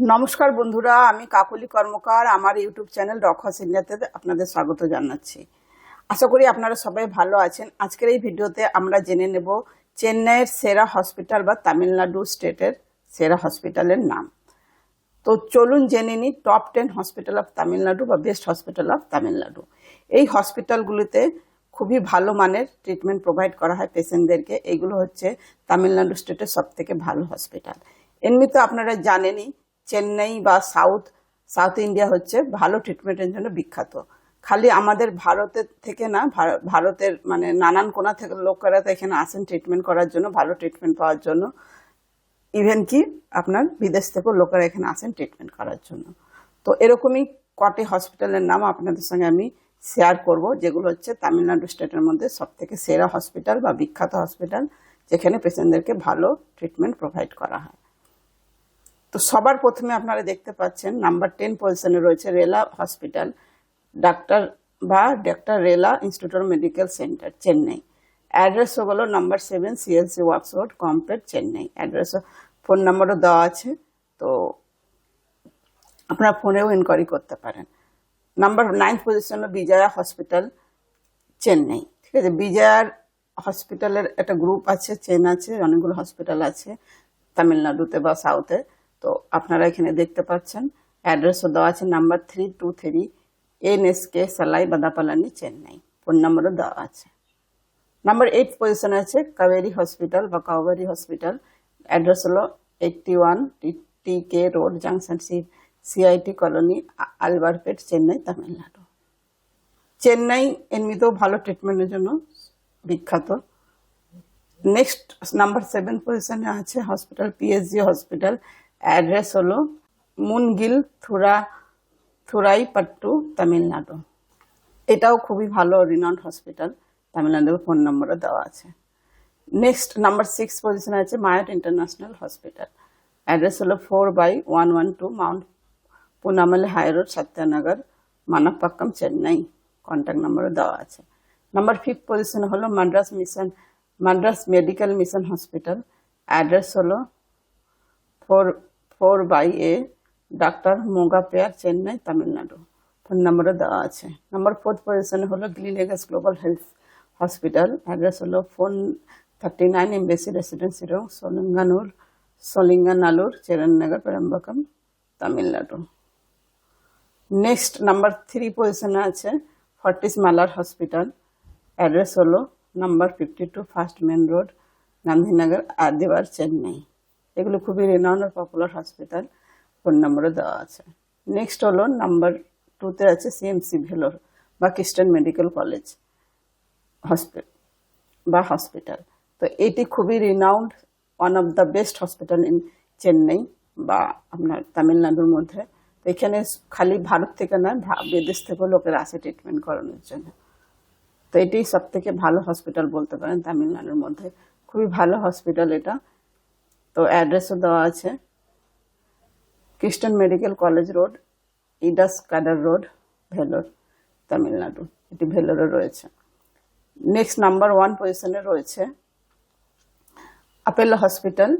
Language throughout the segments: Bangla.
নমস্কার বন্ধুরা, আমি কাকলি কর্মকার, আমার ইউটিউব চ্যানেল রক্ষস ইন্ডিয়াতে আপনাদের স্বাগত জানাচ্ছি। আশা করি আপনারা সবাই ভালো আছেন। আজকের এই ভিডিওতে আমরা জেনে নেব চেন্নাইয়ের সেরা হসপিটাল বা তামিলনাড়ু স্টেটের সেরা হসপিটালের নাম। তো চলুন জেনে নিই top ten hospital of Tamil Nadu বা বেস্ট হসপিটাল অফ তামিলনাড়ু। এই হসপিটালগুলিতে খুবই ভালো মানের ট্রিটমেন্ট প্রোভাইড করা হয় পেশেন্টদেরকে এইগুলো হচ্ছে তামিলনাড়ু স্টেটের সব থেকে ভালো হসপিটাল এমনিতে আপনারা জানেনই চেন্নাই বা সাউথ সাউথ ইন্ডিয়া হচ্ছে ভালো ট্রিটমেন্টের জন্য বিখ্যাত। খালি আমাদের ভারতের থেকে না ভারতের মানে নানান কোনা থেকে লোকেরা তো এখানে আসেন ট্রিটমেন্ট করার জন্য, ভালো ট্রিটমেন্ট পাওয়ার জন্য। ইভেন কি আপনার বিদেশ থেকেও লোকেরা এখানে আসেন ট্রিটমেন্ট করার জন্য। তো এরকমই কটি হসপিটালের নাম আপনাদের সঙ্গে আমি শেয়ার করব, যেগুলো হচ্ছে তামিলনাড়ু স্টেটের মধ্যে সব থেকে সেরা হসপিটাল বা বিখ্যাত হসপিটাল যেখানে পেশেন্টদেরকে ভালো ট্রিটমেন্ট প্রোভাইড করা হয়। তো সবার প্রথমে আপনারা দেখতে পাচ্ছেন নাম্বার টেন পজিশনে রয়েছে রেলা হসপিটাল, ডাক্তার বা doctor Rela institute medical centre, Chennai. Address হলো number seven CLC works road complete Chennai. Address phone নাম্বারও দেওয়া আছে, তো আপনারা ফোনেও ইনকোয়ারি করতে পারেন। নাম্বার নাইন পজিশনে বিজয়া হসপিটাল, চেন্নাই। ঠিক আছে, বিজয়ার হসপিটালের একটা গ্রুপ আছে চেন আছে, অনেকগুলো হসপিটাল আছে, তামিলনাড়ুতে বা সাউথে তো আপনারা এখানে দেখতে পাচ্ছেন। অ্যাড্রেসও দেওয়া আছে number three two three N S K Salai Vadapalani Chennai phone নাম্বারও দেওয়া আছে। নাম্বার এইট পজিশনে আছে কাবেরি হসপিটাল বা কাবেরি হসপিটাল অ্যাড্রেস হলো eighty one T K road junction C CIT colony Alwarpet Chennai Tamil Nadu Chennai এমনিতেও ভালো ট্রিটমেন্টের জন্য বিখ্যাত। নেক্সট নাম্বার সেভেন পজিশনে আছে হসপিটাল পিএসজি হসপিটাল অ্যাড্রেস হলো মুনগিল থুরা থুরাইপাট্টু তামিলনাড়ু এটাও খুবই ভালো রিনাউন্ড হসপিটাল তামিলনাড়ুর ফোন নম্বরও দেওয়া আছে। নেক্সট নাম্বার সিক্স পজিশনে আছে মায়াট ইন্টারন্যাশনাল হসপিটাল অ্যাড্রেস হলো four by one one two mount Poonamallee high road Sathyanagar Manapakkam Chennai contact নম্বরও দেওয়া আছে। নাম্বার ফিফথ পজিশনে হলো Madras mission Madras medical mission hospital address হলো four four by A, doctor Mogappair, Chennai, Tamil Nadu. Phone নম্বরও দেওয়া আছে। নাম্বার ফোর্থ পজিশনে হলো Gleneagles global health hospital. Address হলো phone thirty nine embassy residency road, Sholinganallur, Sholinganallur, Cheran Nagar, Perumbakkam, Tamil Nadu. Next number three পজিশনে আছে ফর্টিস মালার হসপিটাল। অ্যাড্রেস হলো number fifty two first main road, Gandhinagar, Adyar, Chennai. এগুলো খুবই রেনাউন্ড পপুলার হসপিটাল ফোন নম্বরও দেওয়া আছে। নেক্সট হলো নাম্বার টুতে আছে সিএমসি ভেলোর বা খ্রিস্টান মেডিকেল কলেজ হসপিটাল বা হসপিটাল তো এটি খুবই renowned one of the best hospital in Chennai বা আপনার তামিলনাড়ুর মধ্যে। তো এখানে খালি ভারত থেকে ভা- বিদেশ থেকেও লোকেরা আসে ট্রিটমেন্ট করানোর জন্য। তো এটি সব থেকে ভালো হসপিটাল বলতে পারেন তামিলনাড়ুর মধ্যে। খুবই ভালো হসপিটাল এটা। তো অ্যাড্রেসও দেওয়া আছে। Christian medical college road Ida Scudder road Vellore Tamil Nadu এটি ভেলোরে রয়েছে। নেক্সট নাম্বার ওয়ান পজিশনে রয়েছে Apollo hospital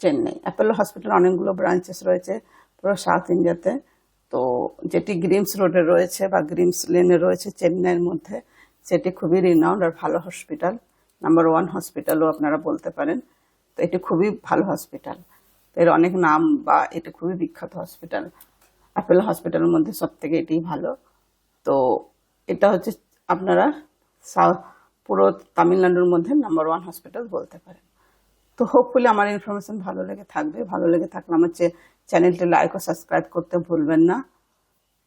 Chennai Apollo hospital অনেকগুলো ব্রাঞ্চেস রয়েছে পুরো সাউথ ইন্ডিয়াতে তো যেটি গ্রিমস রোডে রয়েছে বা গ্রিমস লেনে রয়েছে চেন্নাইয়ের মধ্যে, সেটি খুবই রিনাউন্ড আর ভালো হসপিটাল নাম্বার ওয়ান হসপিটালও আপনারা বলতে পারেন। এটি খুবই ভালো হসপিটাল এর অনেক নাম বা এটা খুবই বিখ্যাত হসপিটাল অ্যাপেলো হসপিটালের মধ্যে সব থেকে এটি ভালো। তো এটা হচ্ছে আপনারা পুরো তামিলনাড়ুর মধ্যে নাম্বার ওয়ান হসপিটাল বলতে পারেন। তো হোপফুলি আমার ইনফরমেশন ভালো লেগে থাকবে। ভালো লেগে থাকলে আমার চ্যানেলটি লাইক ও সাবস্ক্রাইব করতে ভুলবেন না।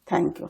Thank you